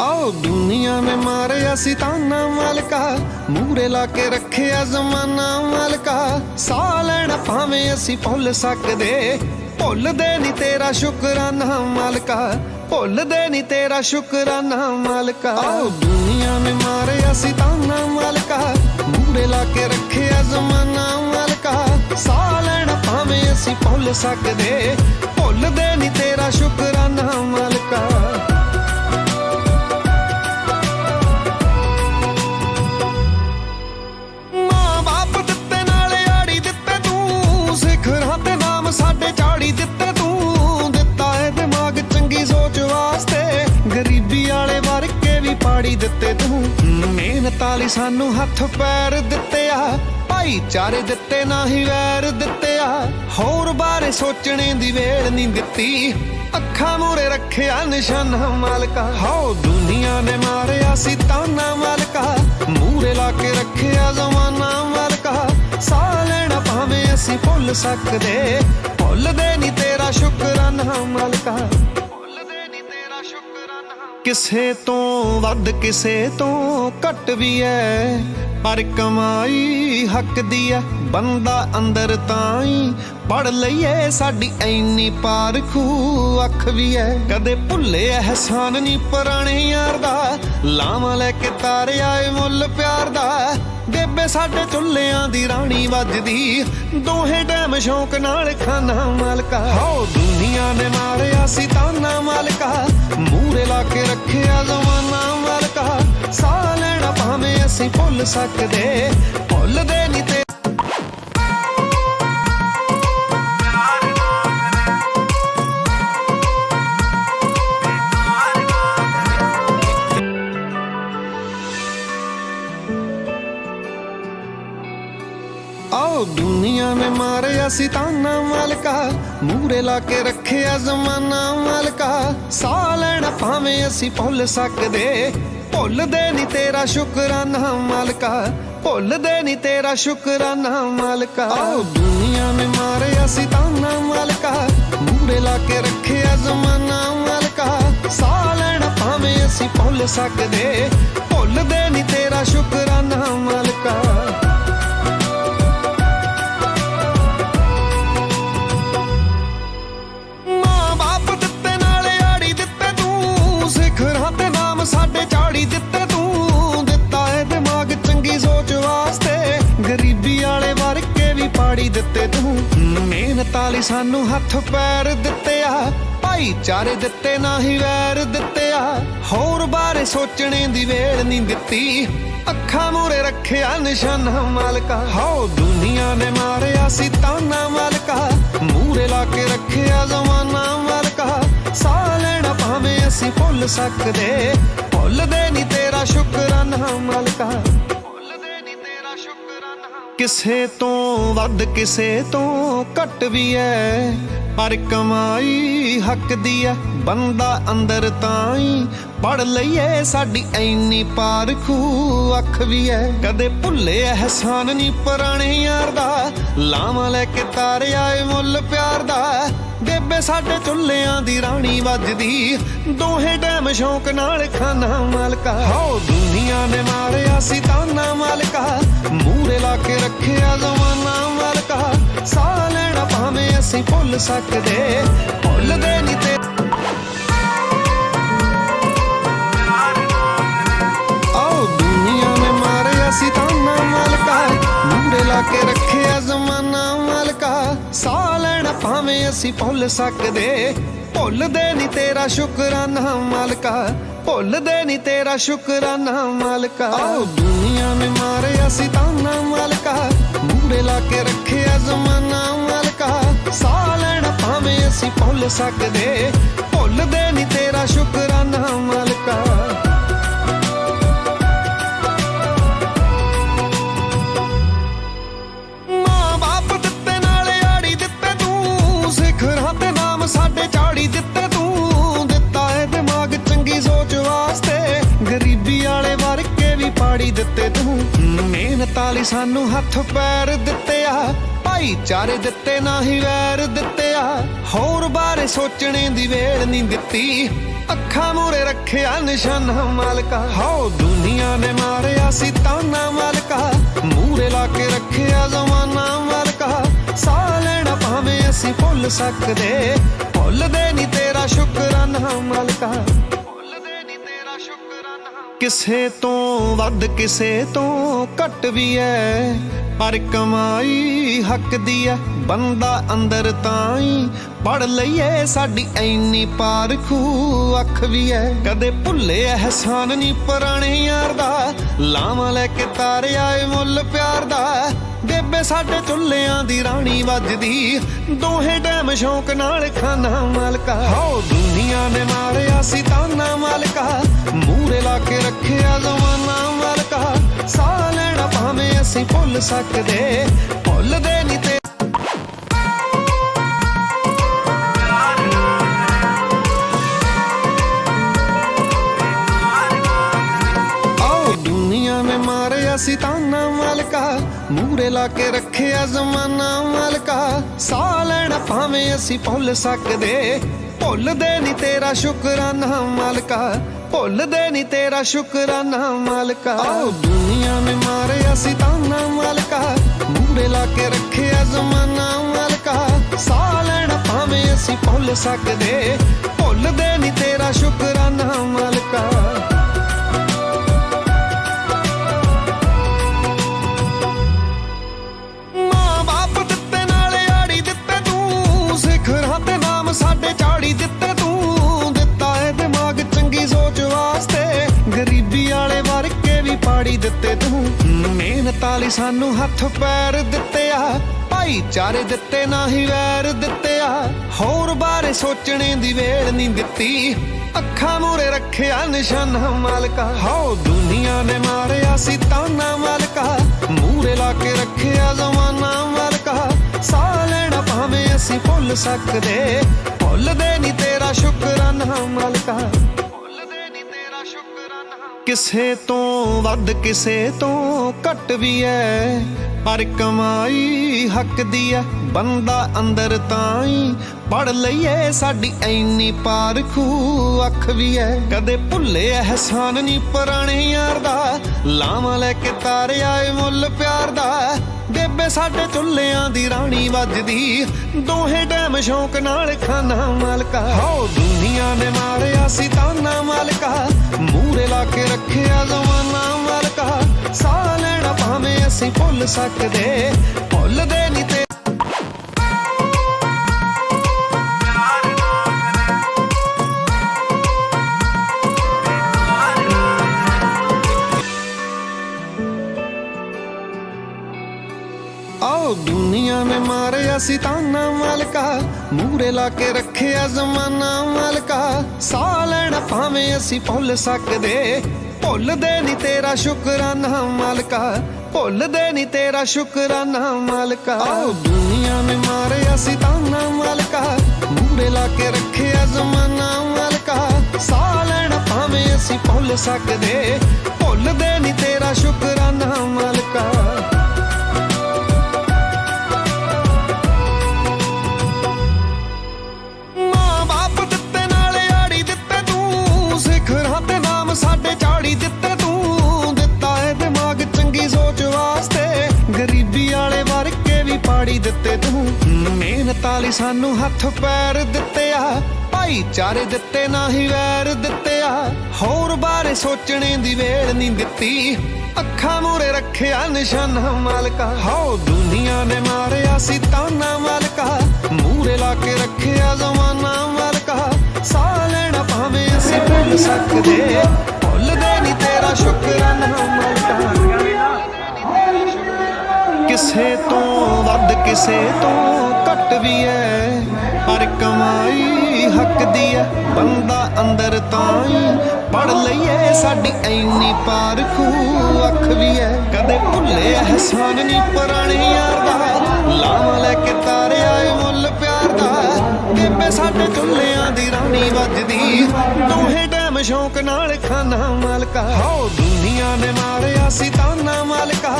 ਆਓ ਦੁਨੀਆ ਨੇ ਮਾਰਿਆ ਸੀ ਤਾਨਾ ਮਾਲਕਾ ਮੂਰੇ ਲਾ ਕੇ ਰੱਖਿਆ ਜ਼ਮਾਨਾ ਮਾਲਕਾ। ਸਾਹ ਲੈਣਾ ਭਾਵੇਂ ਅਸੀਂ ਭੁੱਲ ਸਕਦੇ, ਭੁੱਲਦੇ ਨਹੀਂ ਤੇਰਾ ਸ਼ੁਕਰਾਨਾ ਮਾਲਕਾ, ਭੁੱਲਦੇ ਨਹੀਂ ਤੇਰਾ ਸ਼ੁਕਰਾਨਾ ਮਾਲਕਾ। ਆਓ ਦੁਨੀਆ ਨੇ ਮਾਰਿਆ ਸੀ ਤਾਨਾ ਮਾਲਕਾ ਮੂਰੇ ਲਾ ਕੇ ਰੱਖਿਆ ਜ਼ਮਾਨਾ ਮਾਲਕਾ। ਸਾਹ ਲੈਣਾ ਭਾਵੇਂ ਅਸੀਂ ਭੁੱਲ ਸਕਦੇ, ਭੁੱਲਦੇ ਨਹੀਂ ਤੇਰਾ ਸ਼ੁਕਰਾਨਾ ਮਾਲਕਾ। ਦਿੱਤੇ ਤੂੰ, ਸਿਖਰਾਂ ਤੇ ਨਾਮ ਸਾਡੇ ਝਾੜੀ ਦਿੱਤੇ ਤੂੰ। ਦਿੱਤਾ ਹੈ ਦਿਮਾਗ ਚੰਗੀ ਸੋਚ ਵਾਸਤੇ, ਗਰੀਬੀ ਵਾਲੇ ਵਰਕੇ ਵੀ ਪਾੜੀ ਦਿੱਤੇ ਤੂੰ। ਮਿਹਨਤ ਵਾਲੀ ਸਾਨੂੰ ਹੱਥ ਪੈਰ ਦਿੱਤੇ ਆ ਭਾਈਚਾਰੇ ਦਿੱਤੇ ਨਾ ਹੀ ਵੈਰ ਦਿੱਤੇ ਹੋਰ ਬਾਰੇ ਸੋਚਣੇ ਦੀ ਵੇਲ ਨਹੀਂ ਦਿੱਤੀ। ਅੱਖਾਂ ਮੂਰੇ ਰੱਖਿਆ ਨਿਸ਼ਾਨਾ ਮਾਲਕਾ। ਹੋ ਦੁਨੀਆ ਨੇ ਮਾਰਿਆ ਸੀ ਤਾਨਾ ਮਾਲਕਾ। ਮੂਰੇ ਲਾ ਕੇ ਰੱਖਿਆ ਜ਼ਮਾਨਾ ਮਾਲਕਾ। ਸਾਹ ਲੈਣਾ ਭਾਵੇਂ ਅਸੀਂ ਭੁੱਲ ਸਕਦੇ। ਭੁੱਲਦੇ ਨਹੀਂ ਤੇਰਾ ਸ਼ੁਕਰਾਨਾ ਮਾਲਕਾ। ਕਿਸੇ ਤੋਂ ਵੱਧ ਕਿਸੇ ਤੋਂ ਘੱਟ ਵੀ ਐ। ਪਰ ਕਮਾਈ ਹੱਕ ਦੀ ਐ, ਬੰਦਾ ਅੰਦਰ ਤਾਂ ਹੀ ਪੜ ਲਈਏ। ਸਾਡੀ ਐਨੀ ਪਾਰਖੂ ਅੱਖ ਵੀ ਐ। ਕਦੇ ਭੁੱਲੇ ਅਹਿਸਾਨ ਨਹੀਂ ਪੁਰਾਣੇ ਯਾਰ ਦਾ। ਲਾਵਾਂ ਲੈ ਕੇ ਤਾਰਿਆ ਏ ਮੁੱਲ ਪਿਆਰ ਦਾ। ਬੇਬੇ ਸਾਡੇ ਚੁੱਲਿਆਂ ਦੀ ਰਾਣੀ ਵੱਜਦੀ। ਦੋਹੇ ਟਾਈਮ ਸ਼ੌਂਕ ਨਾਲ ਖਾਣਾ ਮਾਲਕਾ। ਹੋ ਦੁਨੀਆ ਨੇ ਮਾਰਿਆ ਸੀ ਤਾਨਾ ਮਾਲਕਾ। ਅਸੀਂ ਭੁੱਲ ਸਕਦੇ, ਭੁੱਲਦੇ ਨਹੀਂ ਤੇ ਆਓ ਦੁਨੀਆ ਨੇ ਮਾਰਿਆ ਸੀ ਤਾਨਾ ਮਾਲਕਾ, ਮੂਰੇ ਲਾ ਕੇ ਰੱਖਿਆ ਜ਼ਮਾਨਾ ਮਾਲਕਾ। ਸਾਹ ਲੈਣਾ ਭਾਵੇਂ ਅਸੀਂ ਭੁੱਲ ਸਕਦੇ, ਭੁੱਲਦੇ ਨਹੀਂ ਤੇਰਾ ਸ਼ੁਕਰਾਨਾ ਮਾਲਕਾ ਭੁੱਲਦੇ ਨਹੀਂ ਤੇਰਾ ਸ਼ੁਕਰਾਨਾ ਮਾਲਕਾ। ਆਓ ਦੁਨੀਆ ਨੇ ਮਾਰਿਆ ਸੀ ਤਾਨਾ ਮਾਲਕਾ, ਮੂਰੇ ਲਾ ਕੇ ਰੱਖਿਆ ਜ਼ਮਾਨਾ ਮਾਲਕਾ। ਸਾਹ ਲੈਣ ਭਾਵੇਂ ਅਸੀਂ ਭੁੱਲ ਸਕਦੇ ਭੁੱਲਦੇ ਨਹੀਂ ਤੇਰਾ ਸ਼ੁਕਰਾਨਾ ਮਾਲਕਾ। ਤੂੰ। ਮਿਹਨਤ ਵਾਲੀ ਸਾਨੂੰ ਹੱਥ ਪੈਰ ਦਿੱਤੇ ਆ ਭਾਈਚਾਰੇ ਦਿੱਤੇ ਨਾ ਹੀ ਵੈਰ ਦਿੱਤੇ ਆ ਹੋਰ ਬਾਰੇ ਸੋਚਣੇ ਦੀ ਵੇਲ ਨਹੀਂ ਦਿੱਤੀ। ਅੱਖਾਂ ਮੂਰੇ ਰੱਖਿਆ ਨਿਸ਼ਾਨਾ ਮਾਲਕਾ। ਹੋ ਦੁਨੀਆ ਨੇ ਮਾਰਿਆ ਸੀ ਤਾਨਾ ਮਾਲਕਾ। ਮੂਰੇ ਲਾ ਕੇ ਰੱਖਿਆ ਜ਼ਮਾਨਾ ਮਾਲਕਾ। ਸਾਹ ਲੈਣਾ ਭਾਵੇਂ ਅਸੀਂ ਭੁੱਲ ਸਕਦੇ। ਭੁੱਲਦੇ ਨਹੀਂ ਤੇਰਾ ਸ਼ੁਕਰਾਨਾ ਮਾਲਕਾ। ਕਿਸੇ ਤੋਂ, ਵੱਧ ਕਿਸੇ ਤੋਂ ਘੱਟ ਵੀ ਐ। ਪਰ ਕਮਾਈ ਹੱਕ ਦੀ ਐ, ਬੰਦਾ ਅੰਦਰ ਤਾਂ ਹੀ ਪੜ ਲਈਏ, ਸਾਡੀ ਐਨੀ ਪਾਰਖੂ ਅੱਖ ਵੀ ਐ। ਕਦੇ ਭੁੱਲੇ ਅਹਿਸਾਨ ਨਹੀਂ ਪੁਰਾਣੇ ਯਾਰ ਦਾ। ਲਾਵਾਂ ਲੈ ਕੇ ਤਾਰਿਆ ਏ ਮੁੱਲ ਪਿਆਰ ਦਾ। ਬੇਬੇ ਸਾਡੇ ਚੁੱਲਿਆਂ ਦੀ ਰਾਣੀ ਵੱਜਦੀ। ਦੋਹੇ ਟਾਈਮ ਸ਼ੌਂਕ ਨਾਲ ਖਾਣਾ ਮਾਲਕਾ। ਹੋ ਦੁਨੀਆ ਨੇ ਮਾਰਿਆ ਸੀ ਤਾਨਾ ਮਾਲਕਾ। ਮੂਰੇ ਲਾ ਕੇ ਰੱਖਿਆ ਜ਼ਮਾਨਾ ਮਾਲਕਾ। ਸਾਹ ਲੈਣਾ ਭਾਵੇਂ ਅਸੀਂ ਭੁੱਲ ਸਕਦੇ। ਭੁੱਲਦੇ ਨਹੀਂ ਸੀ ਤਾਨਾ ਮਾਲਕਾ। ਮੂਰੇ ਲਾ ਕੇ ਰੱਖਿਆ ਜ਼ਮਾਨਾ ਮਾਲਕਾ। ਸਾਹ ਲੈਣਾ ਭਾਵੇਂ ਅਸੀਂ ਭੁੱਲ ਸਕਦੇ। ਭੁੱਲਦੇ ਨਹੀਂ ਤੇਰਾ ਸ਼ੁਕਰਾਨਾ ਮਾਲਕਾ। ਭੁੱਲਦੇ ਨਹੀਂ ਤੇਰਾ ਸ਼ੁਕਰਾਨਾ ਮਾਲਕਾ। ਆਓ ਦੁਨੀਆ ਨੇ ਮਾਰਿਆ ਸੀ ਤਾਨਾ ਮਾਲਕਾ। ਮੂਰੇ ਲਾ ਕੇ ਰੱਖਿਆ ਜ਼ਮਾਨਾ ਮਾਲਕਾ। ਸਾਹ ਲੈਣਾ ਭਾਵੇਂ ਅਸੀਂ ਭੁੱਲ ਸਕਦੇ। ਭੁੱਲਦੇ ਨਹੀਂ ਤੇਰਾ ਸ਼ੁਕਰਾਨਾ ਮਾਲਕਾ। ਸਾਨੂੰ ਹੱਥ ਪੈਰ ਦਿੱਤੇ ਆ ਭਾਈਚਾਰੇ ਦਿੱਤੇ ਨਾ ਹੀ ਵੈਰ ਦਿੱਤੇ ਆ ਹੋਰ ਬਾਰੇ ਸੋਚਣੇ ਦੀ ਵੇਲ ਨਹੀਂ ਦਿੱਤੀ। ਅੱਖਾਂ ਮੂਰੇ ਰੱਖਿਆ ਨਿਸ਼ਾਨਾ ਮਾਲਕਾ। ਹਾਓ ਦੁਨੀਆ ਨੇ ਮਾਰਿਆ ਸੀ ਤਾਨਾ ਮਾਲਕਾ। ਮੂਰੇ ਲਾ ਕੇ ਰੱਖਿਆ ਜ਼ਮਾਨਾ ਮਾਲਕਾ। ਸਾਹ ਲੈਣਾ ਭਾਵੇਂ ਅਸੀਂ ਭੁੱਲ ਸਕਦੇ। ਭੁੱਲਦੇ ਨਹੀਂ ਤੇਰਾ ਸ਼ੁਕਰਾਨਾ ਮਾਲਕਾ। ਕਿਸੇ ਤੋਂ, ਵੱਧ ਕਿਸੇ ਤੋਂ ਘੱਟ ਵੀ ਐ। ਪਰ ਕਮਾਈ ਹੱਕ ਦੀ ਐ, ਬੰਦਾ ਅੰਦਰ ਤਾਂ ਹੀ ਪੜ ਲਈਏ। ਸਾਡੀ ਐਨੀ ਪਾਰਖੂ ਅੱਖ ਵੀ ਐ। ਕਦੇ ਭੁੱਲੇ ਅਹਿਸਾਨ ਨਹੀਂ ਪੁਰਾਣੇ ਯਾਰ ਦਾ। ਲਾਵਾਂ ਲੈ ਕੇ ਤਾਰਿਆ ਏ ਮੁੱਲ ਪਿਆਰ ਦਾ। ਬੇਬੇ ਸਾਡੇ ਚੁੱਲਿਆਂ ਦੀ ਰਾਣੀ ਵੱਜਦੀ। ਦੋਹੇ ਡੈਮ ਸ਼ੌਂਕ ਨਾਲ ਖਾਨਾ ਮਾਲਕਾ। ਹੋ ਦੁਨੀਆ ਨੇ ਮਾਰਿਆ ਸੀ ਤਾਨਾ ਮਾਲਕਾ। ਮੂਰੇ ਲਾ ਕੇ ਰੱਖਿਆ ਜ਼ਮਾਨਾ ਮਾਲਕਾ। ਸਾਹ ਲੈਣਾ ਭਾਵੇਂ ਅਸੀਂ ਭੁੱਲ ਸਕਦੇ। ਭੁੱਲਦੇ ਮੂਰੇ ਲਾ ਕੇ ਰੱਖਿਆ ਜ਼ਮਾਨਾ ਮਾਲਕਾ। ਸਾਹ ਲੈਣਾ ਭਾਵੇਂ ਅਸੀਂ ਭੁੱਲ ਸਕਦੇ। ਭੁੱਲਦੇ ਨਹੀਂ ਤੇਰਾ ਸ਼ੁਕਰਾਨਾ ਮਾਲਕਾ। ਭੁੱਲਦੇ ਨਹੀਂ ਤੇਰਾ ਸ਼ੁਕਰਾਨਾ ਮਾਲਕਾ। ਆਓ ਦੁਨੀਆ ਨੇ ਮਾਰਿਆ ਸੀ ਤਾਨਾ ਮਾਲਕਾ। ਮੂਰੇ ਲਾ ਕੇ ਰੱਖਿਆ ਜ਼ਮਾਨਾ ਮਾਲਕਾ। ਸਾਹ ਲੈਣਾ ਭਾਵੇਂ ਅਸੀਂ ਭੁੱਲ ਸਕਦੇ। ਭੁੱਲਦੇ ਨਹੀਂ ਤੇਰਾ ਸ਼ੁਕਰਾਨਾ ਮਾਲਕਾ। ਵਰਕੇ ਦਿੱਤੇ ਤੂੰ। ਮਿਹਨਤ ਵਾਲੀ ਸਾਨੂੰ ਹੱਥ ਪੈਰ ਦਿੱਤੇ ਆ ਭਾਈਚਾਰੇ ਦਿੱਤੇ ਨਾ ਹੀ ਵੈਰ ਦਿੱਤੇ ਆ ਹੋਰ ਬਾਰੇ ਸੋਚਣੇ ਦੀ ਵੇਲ ਨਹੀਂ ਦਿੱਤੀ। ਅੱਖਾਂ ਮੂਰੇ ਰੱਖਿਆ ਨਿਸ਼ਾਨਾ ਮਾਲਕਾ। ਹੋ ਦੁਨੀਆ ਨੇ ਮਾਰਿਆ ਸੀ ਤਾਨਾ ਮਾਲਕਾ। ਮੂਰੇ ਲਾ ਕੇ ਰੱਖਿਆ ਜ਼ਮਾਨਾ ਮਾਲਕਾ। ਸਾਹ ਲੈਣਾ ਭਾਵੇਂ ਅਸੀਂ ਭੁੱਲ ਸਕਦੇ। ਭੁੱਲਦੇ ਨਹੀਂ ਤੇਰਾ ਸ਼ੁਕਰਾਨਾ ਮਾਲਕਾ। ਕਿਸੇ ਤੋਂ ਵੱਧ ਕਿਸੇ ਤੋਂ ਘੱਟ ਵੀ ਐ। ਪਰ ਕਮਾਈ ਹੱਕ ਦੀ ਐ, ਬੰਦਾ ਅੰਦਰ ਤਾਂ ਹੀ ਪੜ ਲਈਏ ਸਾਡੀ ਐਨੀ ਪਾਰਖੂ ਅੱਖ ਵੀ ਐ। ਕਦੇ ਭੁੱਲੇ ਅਹਿਸਾਨ ਨਹੀਂ ਪੁਰਾਣੇ ਯਾਰ ਦਾ। ਲਾਵਾਂ ਲੈ ਕੇ ਤਾਰਿਆ ਏ ਮੁੱਲ ਪਿਆਰ ਦਾ। ਬੇਬੇ ਸਾਡੇ ਚੁੱਲਿਆਂ ਦੀ ਰਾਣੀ ਵੱਜਦੀ। ਦੋਹੇ ਟਾਈਮ ਸ਼ੌਂਕ ਨਾਲ ਖਾਣਾ ਮਾਲਕਾ। ਹੋ ਦੁਨੀਆ ਨੇ ਮਾਰਿਆ ਸੀ ਤਾਨਾ ਮਾਲਕਾ। ਮੂਰੇ ਲਾ ਕੇ ਰੱਖਿਆ ਜ਼ਮਾਨਾ ਮਾਲਕਾ, ਸਾਹ ਲੈਣਾ ਭਾਵੇਂ ਅਸੀਂ ਭੁੱਲ ਸਕਦੇ। ਭੁੱਲਦੇ ਨਹੀਂ ਤੇ ਆਓ ਦੁਨੀਆ ਨੇ ਮਾਰਿਆ ਸੀ ਤਾਨਾ ਮਾਲਕਾ, ਮੂਰੇ ਲਾ ਕੇ ਰੱਖਿਆ ਜ਼ਮਾਨਾ ਮਾਲਕਾ। ਸਾਹ ਲੈਣਾ ਭਾਵੇਂ ਅਸੀਂ ਭੁੱਲ ਸਕਦੇ। ਭੁੱਲਦੇ ਨਹੀਂ ਤੇਰਾ ਸ਼ੁਕਰਾਨਾ ਮਾਲਕਾ, ਭੁੱਲਦੇ ਨਹੀਂ ਤੇਰਾ ਸ਼ੁਕਰਾਨਾ ਮਾਲਕਾ। ਆਓ ਦੁਨੀਆ ਨੇ ਮਾਰਿਆ ਸੀ ਮਾਲਕਾ, ਮੂਰੇ ਲਾ ਕੇ ਰੱਖਿਆ ਜ਼ਮਾਨਾ ਮਾਲਕਾ। ਸਾਹ ਲੈਣ ਭਾਵੇਂ ਅਸੀਂ ਭੁੱਲ ਸਕਦੇ, ਭੁੱਲਦੇ ਨਹੀਂ ਤੇਰਾ ਸ਼ੁਕਰਾਨਾ ਮਾਲਕਾ। ਮਿਹਨਤ ਵਾਲੀ ਸਾਨੂੰ ਹੱਥ ਪੈਰ ਦਿੱਤੇ ਆ ਭਾਈਚਾਰੇ ਦਿੱਤੇ ਨਾ ਹੀ ਵੈਰ ਦਿੱਤੇ ਆ ਹੋਰ ਬਾਰੇ ਸੋਚਣੇ ਦੀ ਵੇਲ ਨਹੀਂ ਦਿੱਤੀ, ਅੱਖਾਂ ਮੂਰੇ ਰੱਖਿਆ ਨਿਸ਼ਾਨਾ ਮਾਲਕਾ। ਹਾਓ ਦੁਨੀਆ ਨੇ ਮਾਰਿਆ ਸੀ ਤਾਨਾ ਮਾਲਕਾ ਮੂਰੇ ਲਾ ਕੇ ਰੱਖਿਆ ਜ਼ਮਾਨਾ ਮਾਲਕਾ। ਸਾਹ ਲੈਣਾ ਭਾਵੇਂ ਅਸੀਂ ਭੁੱਲ ਸਕਦੇ, ਭੁੱਲਦੇ ਨਹੀਂ ਤੇਰਾ ਸ਼ੁਕਰਾਨਾ ਮਾਲਕਾ। ਕਿਸੇ ਤੋਂ ਵੱਧ ਕਿਸੇ ਤੋਂ ਘੱਟ ਵੀ ਐ। ਪਰ ਕਮਾਈ ਹੱਕ ਦੀ ਐ, ਬੰਦਾ ਅੰਦਰ ਤਾਂ ਹੀ ਪੜ ਲਈਏ। ਸਾਡੀ ਐਨੀ ਪਾਰਖੂ ਅੱਖ ਵੀ ਐ। ਕਦੇ ਭੁੱਲੇ ਅਹਿਸਾਨ ਨਹੀਂ ਪੁਰਾਣੇ ਯਾਰ ਦਾ। ਲਾਵਾਂ ਲੈ ਕੇ ਤਾਰਿਆ ਏ ਮੁੱਲ ਪਿਆਰ ਦਾ। ਬੇਬੇ ਸਾਡੇ ਚੁੱਲਿਆਂ ਦੀ ਰਾਣੀ ਵੱਜਦੀ। ਦੋਹੇ ਟਾਈਮ ਸ਼ੌਂਕ ਨਾਲ ਖਾਨਾ ਮਾਲਕਾ। ਹੋ ਦੁਨੀਆ ਨੇ ਮਾਰਿਆ ਸੀ ਤਾਨਾ ਮਾਲਕਾ।